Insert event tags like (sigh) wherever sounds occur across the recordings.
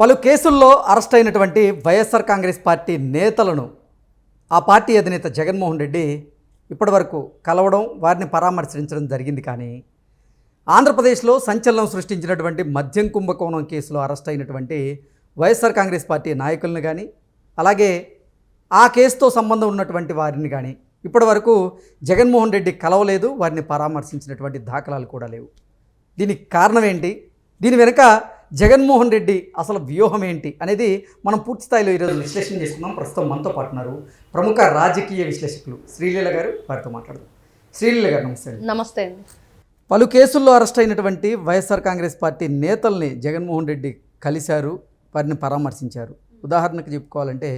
పలు కేసుల్లో అరెస్ట్ అయినటువంటి వైఎస్ఆర్ కాంగ్రెస్ పార్టీ నేతలను ఆ పార్టీ అధినేత జగన్మోహన్ రెడ్డి ఇప్పటివరకు కలవడం వారిని పరామర్శించడం జరిగింది కానీ ఆంధ్రప్రదేశ్లో సంచలనం సృష్టించినటువంటి మద్యం కుంభకోణం కేసులో అరెస్ట్ అయినటువంటి వైఎస్ఆర్ కాంగ్రెస్ పార్టీ నాయకులను కానీ అలాగే ఆ కేసుతో సంబంధం ఉన్నటువంటి వారిని కానీ ఇప్పటివరకు జగన్మోహన్ రెడ్డి కలవలేదు వారిని పరామర్శించినటువంటి దాఖలాలు కూడా లేవు. దీనికి కారణం ఏంటి? దీని వెనుక జగన్మోహన్ రెడ్డి అసలు వ్యూహం ఏంటి అనేది మనం పూర్తి స్థాయిలో ఈరోజు విశ్లేషణ చేసుకుందాం. ప్రస్తుతం మనతో పాటు ఉన్నారు ప్రముఖ రాజకీయ విశ్లేషకులు శ్రీలీల గారు వారితో మాట్లాడదాం. శ్రీలీల గారు నమస్తే అండి. నమస్తే అండి. పలు కేసుల్లో అరెస్ట్ అయినటువంటి వైఎస్ఆర్ కాంగ్రెస్ పార్టీ నేతల్ని జగన్మోహన్ రెడ్డి కలిశారు వారిని పరామర్శించారు. ఉదాహరణకు చెప్పుకోవాలంటే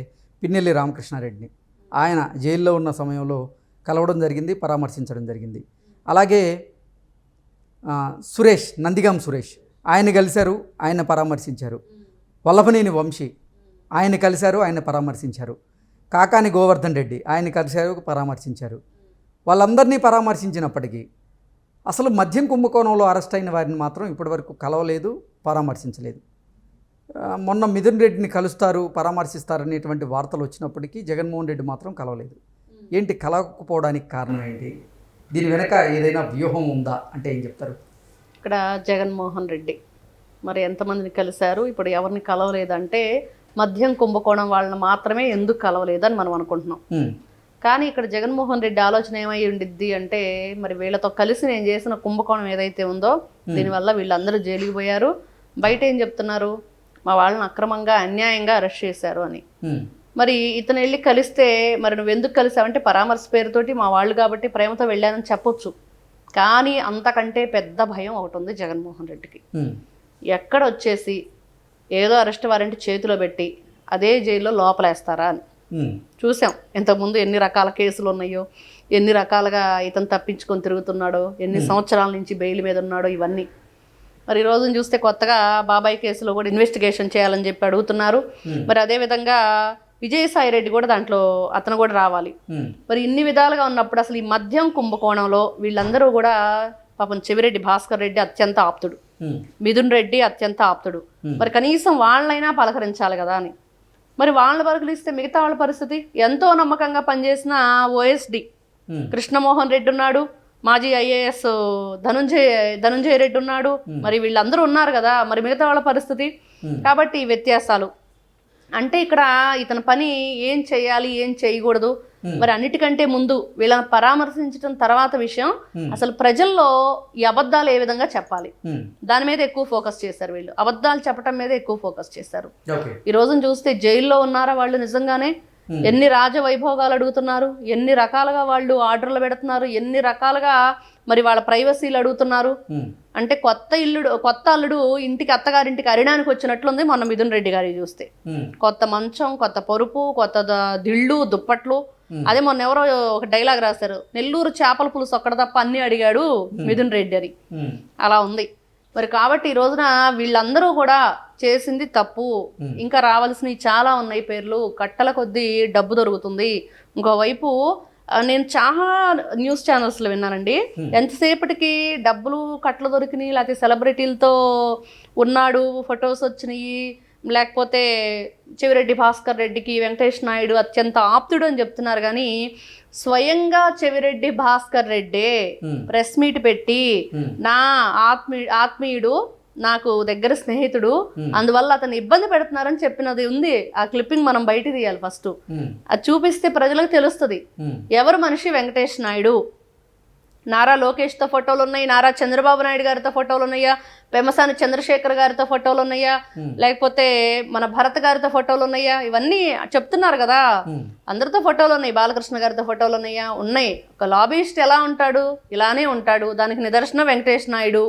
పిన్నెల్లి రామకృష్ణారెడ్డిని. ఆయన జైల్లో ఉన్న సమయంలో కలవడం జరిగింది పరామర్శించడం జరిగింది. అలాగే సురేష్ నందిగాం సురేష్. ఆయన కలిశారు ఆయన పరామర్శించారు. వల్లభనేని వంశీ ఆయన కలిశారు ఆయన పరామర్శించారు. కాకాని గోవర్ధన్ రెడ్డి ఆయన కలిశారు పరామర్శించారు. వాళ్ళందరినీ పరామర్శించినప్పటికీ అసలు మద్యం కుంభకోణంలో అరెస్ట్ అయిన వారిని మాత్రం ఇప్పటివరకు కలవలేదు పరామర్శించలేదు. మొన్న మిథున్ రెడ్డిని కలుస్తారు పరామర్శిస్తారు అనేటువంటి వార్తలు వచ్చినప్పటికీ జగన్మోహన్ రెడ్డి మాత్రం కలవలేదు. ఏంటి కలవకపోవడానికి కారణం ఏంటి? దీని వెనక ఏదైనా వ్యూహం ఉందా? అంటే ఏం చెప్తారు? ఇక్కడ జగన్మోహన్ రెడ్డి. మరి ఎంతమందిని కలిశారు? ఇప్పుడు ఎవరిని కలవలేదంటే మద్యం కుంభకోణం వాళ్ళని మాత్రమే ఎందుకు కలవలేదని మనం అనుకుంటున్నాం. కానీ ఇక్కడ జగన్మోహన్ రెడ్డి ఆలోచన ఏమై ఉండిద్ది అంటే మరి వీళ్ళతో కలిసి నేను చేసిన కుంభకోణం ఏదైతే ఉందో దీనివల్ల వీళ్ళందరూ జైలుకి పోయారు. బయట ఏం చెప్తున్నారు? మా వాళ్ళని అక్రమంగా అన్యాయంగా అరెస్ట్ చేశారు అని. మరి ఇతను వెళ్ళి కలిస్తే మరి నువ్వు ఎందుకు కలిసావంటే పరామర్శ పేరుతోటి మా వాళ్ళు కాబట్టి ప్రేమతో వెళ్ళానని చెప్పొచ్చు. కానీ అంతకంటే పెద్ద భయం ఒకటి ఉంది జగన్మోహన్ రెడ్డికి. ఎక్కడ వచ్చేసి ఏదో అరెస్ట్ వారెంట్ చేతిలో పెట్టి అదే జైల్లో లోపలేస్తారా అని. చూసాం. ఇంతకుముందు ఎన్ని రకాల కేసులు ఉన్నాయో ఎన్ని రకాలుగా ఇతను తప్పించుకొని తిరుగుతున్నాడో ఎన్ని సంవత్సరాల నుంచి బెయిల్ మీద ఉన్నాడో ఇవన్నీ. మరి ఈ రోజున చూస్తే కొత్తగా బాబాయ్ కేసులో కూడా ఇన్వెస్టిగేషన్ చేయాలని చెప్పి అడుగుతున్నారు. మరి అదే విధంగా విజయసాయి రెడ్డి కూడా దాంట్లో అతను కూడా రావాలి. మరి ఇన్ని విధాలుగా ఉన్నప్పుడు అసలు ఈ మద్యం కుంభకోణంలో వీళ్ళందరూ కూడా పాపం చెవిరెడ్డి భాస్కర్ రెడ్డి అత్యంత ఆప్తుడు. మిథున్ రెడ్డి అత్యంత ఆప్తుడు. మరి కనీసం వాళ్ళైనా పలకరించాలి కదా అని. మరి వాళ్ళని పలకరిస్తే మిగతా వాళ్ళ పరిస్థితి? ఎంతో నమ్మకంగా పనిచేసిన ఓఎస్డి కృష్ణమోహన్ రెడ్డి ఉన్నాడు. మాజీ ఐఏఎస్ ధనుంజయ ధనుంజయ రెడ్డి ఉన్నాడు. మరి వీళ్ళందరూ ఉన్నారు కదా. మరి మిగతా వాళ్ళ పరిస్థితి? కాబట్టి ఈ వ్యత్యాసాలు. అంటే ఇక్కడ ఇతని పని ఏం చేయాలి ఏం చేయకూడదు. మరి అన్నిటికంటే ముందు వీళ్ళని పరామర్శించడం తర్వాత విషయం అసలు ప్రజల్లో ఈ అబద్ధాలు ఏ విధంగా చెప్పాలి? దాని మీద ఎక్కువ ఫోకస్ చేశారు వీళ్ళు. అబద్ధాలు చెప్పడం మీద ఎక్కువ ఫోకస్ చేశారు. ఈ రోజున చూస్తే జైల్లో ఉన్నారా వాళ్ళు నిజంగానే? ఎన్ని రాజవైభోగాలు అడుగుతున్నారు? ఎన్ని రకాలుగా వాళ్ళు ఆర్డర్లు పెడుతున్నారు? ఎన్ని రకాలుగా మరి వాళ్ళ ప్రైవసీలు అడుగుతున్నారు. అంటే కొత్త ఇల్లుడు కొత్త అల్లుడు ఇంటికి అత్తగారింటికి అరిడానికి వచ్చినట్లుంది మొన్న మిథున్ రెడ్డి గారి చూస్తే. కొత్త మంచం కొత్త పరుపు కొత్త దిళ్ళు దుప్పట్లు. అదే మొన్న ఎవరో ఒక డైలాగ్ రాశారు. నెల్లూరు చేపల పులుసు ఒక్కడ తప్ప అన్ని అడిగాడు మిథున్ రెడ్డి అని. అలా ఉంది. మరి కాబట్టి ఈ రోజున వీళ్ళందరూ కూడా చేసింది తప్పు. ఇంకా రావాల్సినవి చాలా ఉన్నాయి పేర్లు. కట్టల కొద్దీ డబ్బు దొరుకుతుంది. ఇంకోవైపు నేను చాలా న్యూస్ ఛానల్స్లో విన్నానండి. ఎంతసేపటికి డబ్బులు కట్టలు దొరికినాయి లేకపోతే సెలబ్రిటీలతో ఉన్నాడు ఫొటోస్ వచ్చినాయి లేకపోతే చెవిరెడ్డి భాస్కర్ రెడ్డికి వెంకటేష్ నాయుడు అత్యంత ఆప్తుడు అని చెప్తున్నారు. కానీ స్వయంగా చెవిరెడ్డి భాస్కర్ రెడ్డే ప్రెస్ మీట్ పెట్టి నా ఆత్మీ ఆత్మీయుడు నాకు దగ్గర స్నేహితుడు అందువల్ల అతను ఇబ్బంది పెడుతున్నారని చెప్పినది ఉంది. ఆ క్లిప్పింగ్ మనం బయట తీయాలి ఫస్ట్. అది చూపిస్తే ప్రజలకు తెలుస్తుంది. ఎవరు మనిషి వెంకటేష్ నాయుడు? నారా లోకేష్తో ఫోటోలు ఉన్నాయి నారా చంద్రబాబు నాయుడు గారితో ఫోటోలు ఉన్నాయా పెమసాని చంద్రశేఖర్ గారితో ఫోటోలు ఉన్నాయా లేకపోతే మన భరత్ గారితో ఫోటోలు ఉన్నాయా? ఇవన్నీ చెప్తున్నారు కదా. అందరితో ఫోటోలు ఉన్నాయి బాలకృష్ణ గారితో ఫోటోలు ఉన్నాయా? ఉన్నాయి. ఒక లాబీయిస్ట్ ఎలా ఉంటాడు? ఇలానే ఉంటాడు. దానికి నిదర్శనం వెంకటేష్ నాయుడు.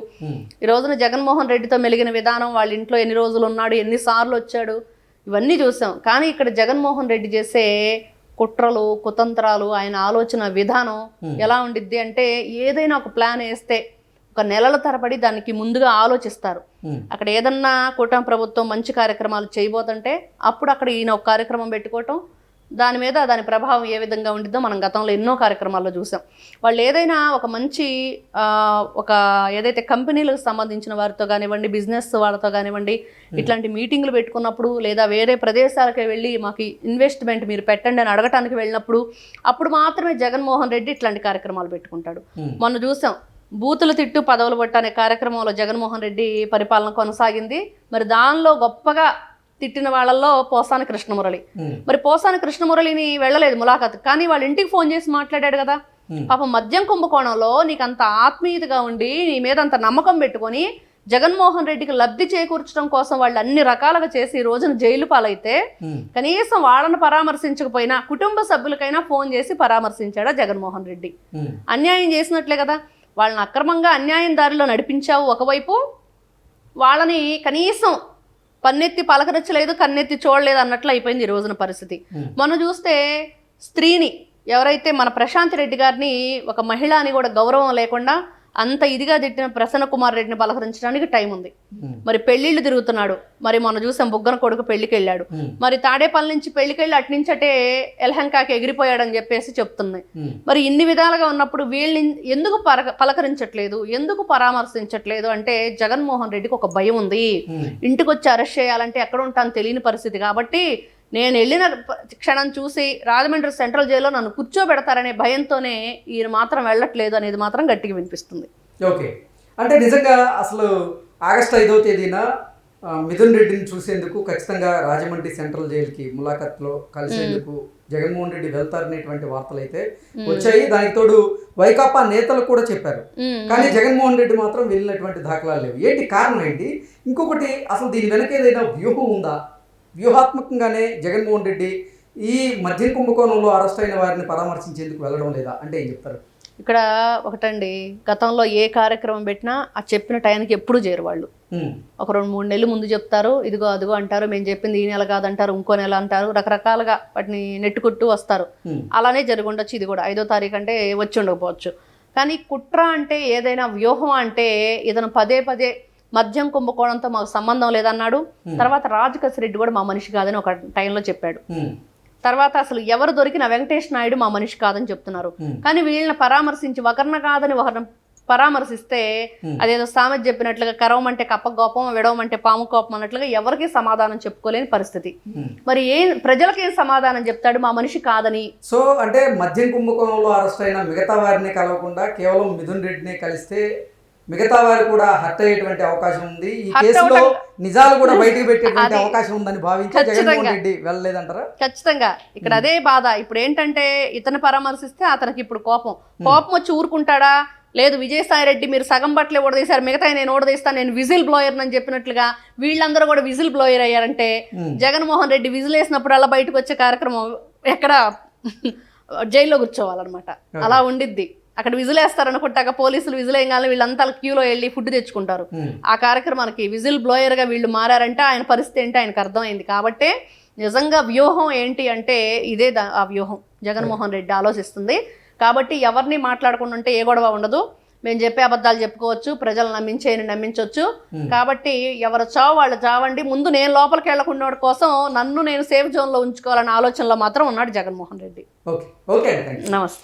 ఈ రోజున జగన్మోహన్ రెడ్డితో మెలిగిన విధానం వాళ్ళ ఇంట్లో ఎన్ని రోజులు ఉన్నాడు ఎన్నిసార్లు వచ్చాడు ఇవన్నీ చూసాం. కానీ ఇక్కడ జగన్మోహన్ రెడ్డి చేసే కుట్రలు కుతంత్రాలు ఆయన ఆలోచన విధానం ఎలా ఉండిద్ది అంటే ఏదైనా ఒక ప్లాన్ వేస్తే ఒక నెలల తరబడి దానికి ముందుగా ఆలోచిస్తారు. అక్కడ ఏదన్నా కూటమి ప్రభుత్వం మంచి కార్యక్రమాలు చేయబోతుంటే అప్పుడు అక్కడ ఈయన ఒక కార్యక్రమం పెట్టుకోవటం దాని మీద దాని ప్రభావం ఏ విధంగా ఉండిద్దో మనం గతంలో ఎన్నో కార్యక్రమాల్లో చూసాం. వాళ్ళు ఏదైనా ఒక మంచి ఒక ఏదైతే కంపెనీలకు సంబంధించిన వారితో కానివ్వండి బిజినెస్ వాళ్ళతో కానివ్వండి ఇట్లాంటి మీటింగ్లు పెట్టుకున్నప్పుడు లేదా వేరే ప్రదేశాలకు వెళ్ళి మాకు ఇన్వెస్ట్మెంట్ మీరు పెట్టండి అని అడగటానికి వెళ్ళినప్పుడు అప్పుడు మాత్రమే జగన్మోహన్ రెడ్డి ఇట్లాంటి కార్యక్రమాలు పెట్టుకుంటాడు. మొన్న చూసాం బూతులు తిట్టు పదవులు పట్టు అనే కార్యక్రమంలో జగన్మోహన్ రెడ్డి పరిపాలన కొనసాగింది. మరి దానిలో గొప్పగా తిట్టిన వాళ్ళల్లో పోసాని కృష్ణమురళి. మరి పోసాని కృష్ణమురళిని వెళ్ళలేదు ములాఖాత్. కానీ వాళ్ళ ఇంటికి ఫోన్ చేసి మాట్లాడాడు కదా. పాపం మద్యం కుంభకోణంలో నీకు అంత ఆత్మీయతగా ఉండి నీ మీద అంత నమ్మకం పెట్టుకొని జగన్మోహన్ రెడ్డికి లబ్ధి చేకూర్చడం కోసం వాళ్ళు అన్ని రకాలుగా చేసి ఈ రోజున జైలు పాలైతే కనీసం వాళ్ళని పరామర్శించకపోయినా కుటుంబ సభ్యులకైనా ఫోన్ చేసి పరామర్శించాడా జగన్మోహన్ రెడ్డి. అన్యాయం చేసినట్లే కదా. వాళ్ళని అక్రమంగా అన్యాయం దారిలో నడిపించావు ఒకవైపు. వాళ్ళని కనీసం పన్నెత్తి పలకరించలేదు కన్నెత్తి చూడలేదు అన్నట్లు అయిపోయింది ఈ రోజున పరిస్థితి. మనం చూస్తే స్త్రీని ఎవరైతే మన ప్రశాంత్ రెడ్డి గారిని ఒక మహిళ అని కూడా గౌరవం లేకుండా అంత ఇదిగా తిట్టిన ప్రసన్న కుమార్ రెడ్డిని పలకరించడానికి టైం ఉంది. మరి పెళ్ళిళ్ళు తిరుగుతున్నాడు. మరి మనం చూసాం బుగ్గన కొడుకు పెళ్ళికి వెళ్ళాడు మరి తాడేపల్లి నుంచి పెళ్ళికి వెళ్ళి అటు నుంచి అటే ఎల్హంకాకి ఎగిరిపోయాడని చెప్పేసి చెప్తున్నాయి మరి ఇన్ని విధాలుగా ఉన్నప్పుడు వీళ్ళని ఎందుకు పలకరించట్లేదు? ఎందుకు పరామర్శించట్లేదు? అంటే జగన్మోహన్ రెడ్డికి ఒక భయం ఉంది. ఇంటికి వచ్చి అరెస్ట్ చేయాలంటే ఎక్కడ ఉంటాను తెలియని పరిస్థితి కాబట్టి నేను వెళ్ళిన క్షణం చూసి రాజమండ్రి సెంట్రల్ జైల్లో నన్ను కూర్చోబెడతారనే భయంతోనే ఈయన మాత్రం వెళ్ళట్లేదు అనేది మాత్రం గట్టిగా వినిపిస్తుంది. ఓకే. అంటే నిజంగా అసలు ఆగస్టు ఐదో తేదీన మిథున్ రెడ్డిని చూసేందుకు ఖచ్చితంగా రాజమండ్రి సెంట్రల్ జైలుకి ములాఖత్లో కలిసేందుకు జగన్మోహన్ రెడ్డి వెళ్తారనేటువంటి వార్తలు అయితే వచ్చాయి. దానికి తోడు వైకాపా నేతలు కూడా చెప్పారు. కానీ జగన్మోహన్ రెడ్డి మాత్రం వెళ్ళినటువంటి దాఖలాలు లేవు. ఏంటి కారణం ఏంటి? ఇంకొకటి అసలు దీని వెనక ఏదైనా వ్యూహం ఉందా? వ్యూహాత్మకంగానే జగన్మోహన్ రెడ్డి ఈ మద్యం కుంభకోణంలో అరెస్ట్ అయిన వారిని పరామర్శించేందుకు వెళ్ళడం లేదా? అంటే ఏం చెప్తారు? ఇక్కడ ఒకటండి గతంలో ఏ కార్యక్రమం పెట్టినా ఆ చెప్పిన టైంకి ఎప్పుడు చేరు వాళ్ళు. ఒక రెండు మూడు నెలలు ముందు చెప్తారు ఇదిగో అదిగో అంటారు మేము చెప్పింది ఈ నెల కాదంటారు ఇంకో నెల అంటారు రకరకాలుగా వాటిని నెట్టుకుంటూ వస్తారు. అలానే జరిగి ఉండొచ్చు ఇది కూడా ఐదో తారీఖు అంటే వచ్చి ఉండకపోవచ్చు. కానీ కుట్ర అంటే ఏదైనా వ్యూహం అంటే ఇతను పదే పదే మద్యం కుంభకోణంతో మాకు సంబంధం లేదన్నాడు. తర్వాత రాజకస్ రెడ్డి కూడా మా మనిషి కాదని ఒక టైంలో చెప్పాడు. తర్వాత అసలు ఎవరు దొరికిన వెంకటేష్ నాయుడు మా మనిషి కాదని చెప్తున్నారు. కానీ వీళ్ళని పరామర్శించి ఒకరిన కాదని ఒకరిని పరామర్శిస్తే. అదేదో సామెత చెప్పినట్లుగా కరవమంటే కప్ప కోపం విడవమంటే పాము కోపం అన్నట్లుగా ఎవరికి సమాధానం చెప్పుకోలేని పరిస్థితి. మరి ఏ ప్రజలకు ఏం సమాధానం చెప్తాడు మా మనిషి కాదని? సో అంటే మద్యం కుంభకోణంలో అరెస్ట్ అయిన మిగతా వారిని కలవకుండా కేవలం మిథున్ రెడ్డిని కలిస్తే మిగతా వారు కూడా హర్ట్ అయ్యేటువంటి అవకాశం ఉంది. ఈ కేసులో నిజాలు కూడా బయటకు పెట్టేటువంటి అవకాశం ఉందని భావించి. జగన్మోహన్ రెడ్డి వెళ్ళలేదంటారా? ఖచ్చితంగా. ఇక్కడ అదే బాధ. ఇప్పుడు ఏంటంటే ఇతను పరామర్శిస్తే అతనికి ఇప్పుడు కోపం. కోపం వచ్చి ఊరుకుంటాడా? లేదు విజయసాయి రెడ్డి మీరు సగం బట్టలే ఓడదీశారు మిగతా నేను ఓడదీస్తాను నేను విజిల్ బ్లోయర్ అని చెప్పినట్లుగా వీళ్ళందరూ కూడా విజిల్ బ్లోయర్ అయ్యారంటే Hmm. జగన్మోహన్ రెడ్డి విజిల్ వేసినప్పుడు అలా బయటకు వచ్చే కార్యక్రమం ఎక్కడ (laughs) జైల్లో కూర్చోవాలన్నమాట. అలా ఉండిద్ది. అక్కడ విజిల్ వేస్తారనుకుంటాక పోలీసులు విజిల్ వేయగానే వీళ్ళంతా క్యూలో వెళ్ళి ఫుడ్ తెచ్చుకుంటారు. ఆ కార్యక్రమానికి విజిల్ బ్లోయర్గా వీళ్ళు మారారంటే ఆయన పరిస్థితి ఏంటి? ఆయనకు అర్థమైంది. కాబట్టి నిజంగా వ్యూహం ఏంటి అంటే ఇదే ఆ వ్యూహం. జగన్మోహన్ రెడ్డి ఆలోచిస్తుంది. కాబట్టి ఎవరిని మాట్లాడకుండా ఉంటే ఏ గొడవ ఉండదు. మేము చెప్పే అబద్ధాలు చెప్పుకోవచ్చు ప్రజలు నమ్మించేయని నమ్మించవచ్చు కాబట్టి ఎవరు చావు వాళ్ళు చావండి. ముందు నేను లోపలికి వెళ్ళకుండా కోసం నన్ను నేను సేఫ్ జోన్లో ఉంచుకోవాలన్న ఆలోచనలో మాత్రం ఉన్నాడు జగన్మోహన్ రెడ్డి. నమస్తే.